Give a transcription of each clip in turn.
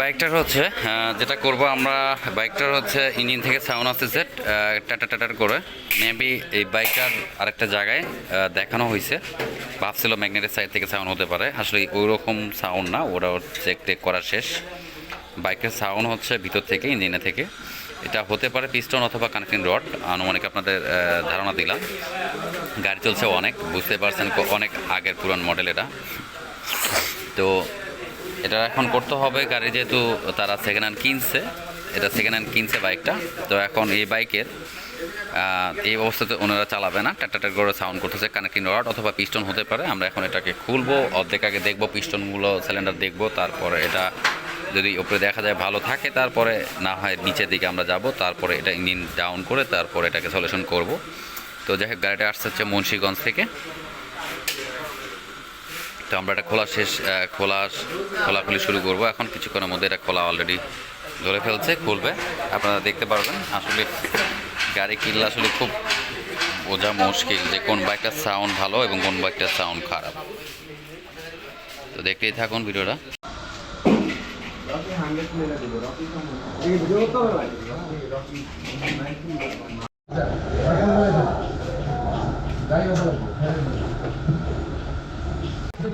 বাইকটার হচ্ছে যেটা করব আমরা, বাইকটার হচ্ছে ইঞ্জিন থেকে সাউন্ড আসতেছে টাটা টাটার করে। মেবি এই বাইকটার আরেকটা জায়গায় দেখানো হয়েছে। ভাবছিল ম্যাগনেটের সাইড থেকে সাউন্ড হতে পারে। আসলে ওই রকম সাউন্ড না ওরা চেক টেক করা শেষ। বাইকের সাউন্ড হচ্ছে ভিতর থেকে, ইঞ্জিনে থেকে। এটা হতে পারে পিস্টন অথবা কানেক্টিং রড আনুমানিক আপনাদের ধারণা দিলাম। গাড়ি চলছে অনেক, বুঝতে পারছেন অনেক আগের পুরান মডেল এটা। তো এটা এখন করতে হবে, গাড়ি যেহেতু তারা সেকেন্ড হ্যান্ড কিনছে, এটা সেকেন্ড হ্যান্ড কিনছে বাইকটা তো এখন এই বাইকের এই অবস্থাতে ওনারা চালাবে না। টাটাটার করে সাউন্ড করতেছে কানেক্টিং রড অথবা পিস্টন হতে পারে। আমরা এখন এটাকে খুলবো, অর্ধেক আগে দেখব পিস্টনগুলো সিলিন্ডার দেখব, তারপরে এটা যদি ওপরে দেখা যায় ভালো থাকে, তারপরে না হয় নিচের দিকে আমরা যাব, তারপরে এটা ইঞ্জিন ডাউন করে তারপরে এটাকে সলিউশন করব। তো যাই হোক, গাড়িটা আসছে হচ্ছে মুন্সিগঞ্জ থেকে। তো আমরা এটা খোলা শেষ খোলা খোলাখুলি শুরু করব এখন কিছুক্ষণের মধ্যে এটা খোলা অলরেডি ধরে ফেলছে খুলবে আপনারা দেখতে পারবেন আসলে গাড়ি কিনলে আসলে খুব বোঝা মুশকিল যে কোন বাইকটার সাউন্ড ভালো এবং কোন বাইকটার সাউন্ড খারাপ তো দেখতেই থাকুন ভিডিওটা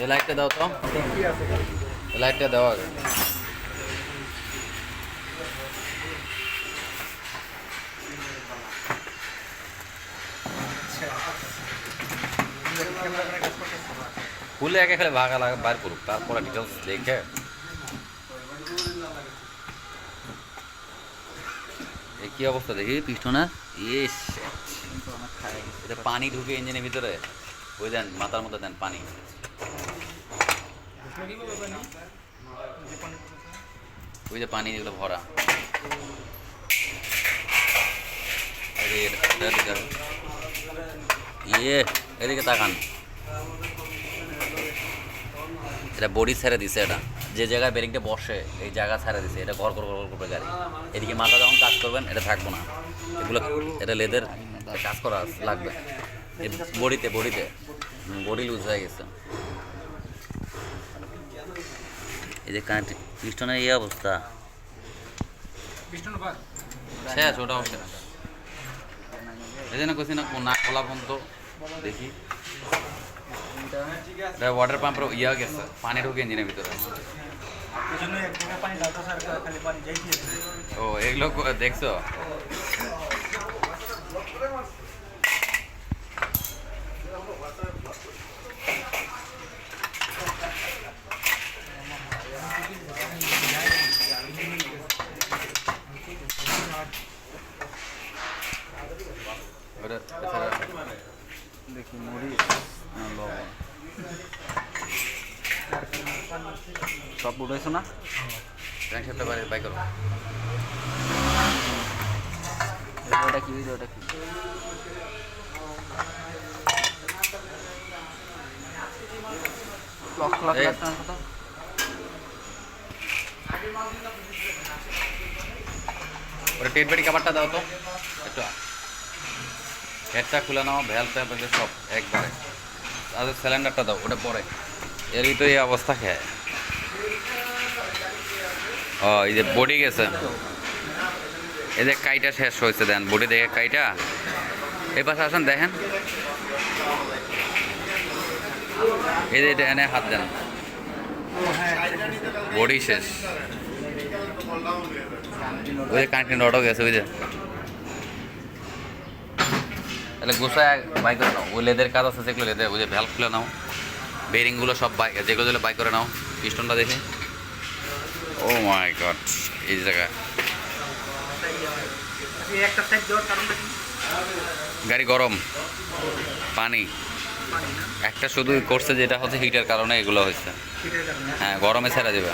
এই লাইটটা দাও তো। এই লাইটটা দাও আগে। খুলে একে খেলে ভাগা লাগা বার করুক তারপরে ডিটেলস দেখে। কি অবস্থা দেখি? পিস্টনে ইস এটা পানি ঢুকে ইঞ্জিনের ভিতরে। ওই দেন, মাথার মধ্যে দেন পানি। ওই যে পানি যেগুলো ভরা। ইয়ে এদিকে তাকান। এটা বডি ছেড়ে দিছে এটা। যে জায়গায় বেরিংটা বসে এই জায়গা ছেড়ে দিছে এটা ঘর গড় গড় করবে গাড়ি। এদিকে মাথা যখন কাজ করবেন এটা থাকব না। এগুলো এটা লেদের কাজ করা লাগবে। বডিতে বডিতে। বডি লুজ হয়ে গেছে। এই যে কানেক্ট পিস্টনের এই অবস্থা। শেষ ওটাও শেষ এই জন্য কইছি না খোলা পর্যন্ত দেখি। এটা ওয়াটার পাম্পের ইয়া গেছে পানি ঢুকে ইঞ্জিনের ভিতরে। ও এগুলো দেখছ ওটা এছাড়া দেখি মুড়ি না, লবণ। সব উঠেছো না? ক্র্যাঙ্কশ্যাফটটা বাইরে বাই করো। ওটা কি ওটা কি? লক লক কথা ওটা টেট বেডি কাভারটা দাও তো। একটু হেডটা খুলে নাও ভ্যাল সব একবারে। আর সিলিন্ডারটা দাও ওটা পরে। এর ভিতরে এই অবস্থা খেয়ে। ও, এই যে বডি গেছে। এই যে কাইটা শেষ হয়েছে, দেন, বডি দেখে কাইটা। এই পাশে আসেন, দেখেন। এই যে এটা এনে হাত দেন। বডি শেষ। ওই যে কানেক্টিং রডও গেছে, ওই যে। তাহলে গোসায় বাইক নাও। ওই লেদের কাজ আছে, যেগুলো লেদের ওই যে ভ্যাল খুলে নাও। বেরিংগুলো সব বাই যেগুলো যেগুলো বাই করে নাও, পিস্টনটা দেখে। ও মাই গড এই জায়গা। গাড়ি গরম, পানি। একটা শুধু করছে যেটা হচ্ছে হিটের কারণে এগুলো হয়েছে। হ্যাঁ গরমে ছেড়ে যাবে